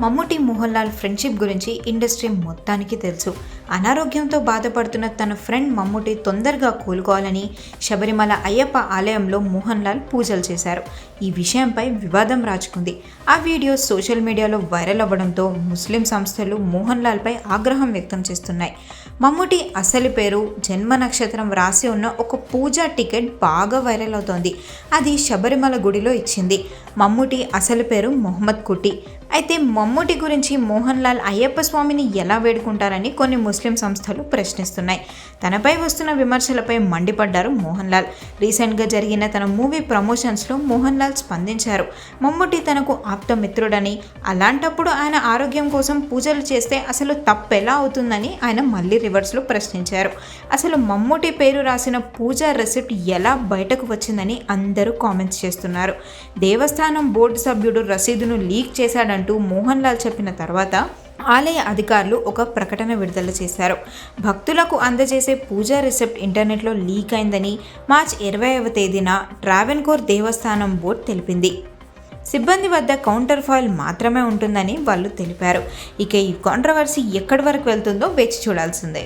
Mammootty Mohan Lal friendship గురించి industry మొత్తానికి తెలుసు. అనారోగ్యంతో బాధపడుతున్న తన ఫ్రెండ్ మమ్ముటి తొందరగా కోలుకోవాలని శబరిమల అయ్యప్ప ఆలయంలో మోహన్ లాల్ పూజలు చేశారు. ఈ విషయంపై వివాదం రాచుకుంది ఆ వీడియో సోషల్ మీడియాలో వైరల్ అవ్వడంతో ముస్లిం సంస్థలు మోహన్ లాల్పై ఆగ్రహం వ్యక్తం చేస్తున్నాయి. మమ్ముటి అసలు పేరు జన్మ నక్షత్రం రాసి ఉన్న ఒక పూజా టికెట్ బాగా వైరల్ అవుతోంది. అది శబరిమల గుడిలో ఇచ్చింది. మమ్ముటి అసలు పేరు మొహమ్మద్ కుట్టి. అయితే మమ్ముటి గురించి మోహన్ లాల్ అయ్యప్ప స్వామిని ఎలా వేడుకుంటారని కొన్ని ముస్లిం సంస్థలు ప్రశ్నిస్తున్నాయి. తనపై వస్తున్న విమర్శలపై మండిపడ్డారు మోహన్ లాల్ రీసెంట్గా జరిగిన తన మూవీ ప్రమోషన్స్లో మోహన్ లాల్ స్పందించారు. మమ్ముటి తనకు ఆప్త మిత్రుడని అలాంటప్పుడు ఆయన ఆరోగ్యం కోసం పూజలు చేస్తే అసలు తప్పెలా అవుతుందని ఆయన మళ్ళీ రివర్స్లో ప్రశ్నించారు. అసలు మమ్ముటి పేరు రాసిన పూజా రెసిప్ట్ ఎలా బయటకు వచ్చిందని అందరూ కామెంట్స్ చేస్తున్నారు. దేవస్థానం బోర్డు సభ్యుడు రసీదును లీక్ చేశాడని చేశాడంటూ మోహన్ లాల్ చెప్పిన తర్వాత ఆలయ అధికారులు ఒక ప్రకటన విడుదల చేశారు. భక్తులకు అందజేసే పూజా రిసెప్ట్ ఇంటర్నెట్లో లీక్ అయిందని మార్చ్ ఇరవైవ తేదీన ట్రావెన్కోర్ దేవస్థానం బోర్డు తెలిపింది. సిబ్బంది వద్ద కౌంటర్ ఫాయిల్ మాత్రమే ఉంటుందని వాళ్ళు తెలిపారు. ఇక ఈ కాంట్రవర్సీ ఎక్కడి వరకు వెళ్తుందో వేచి చూడాల్సిందే.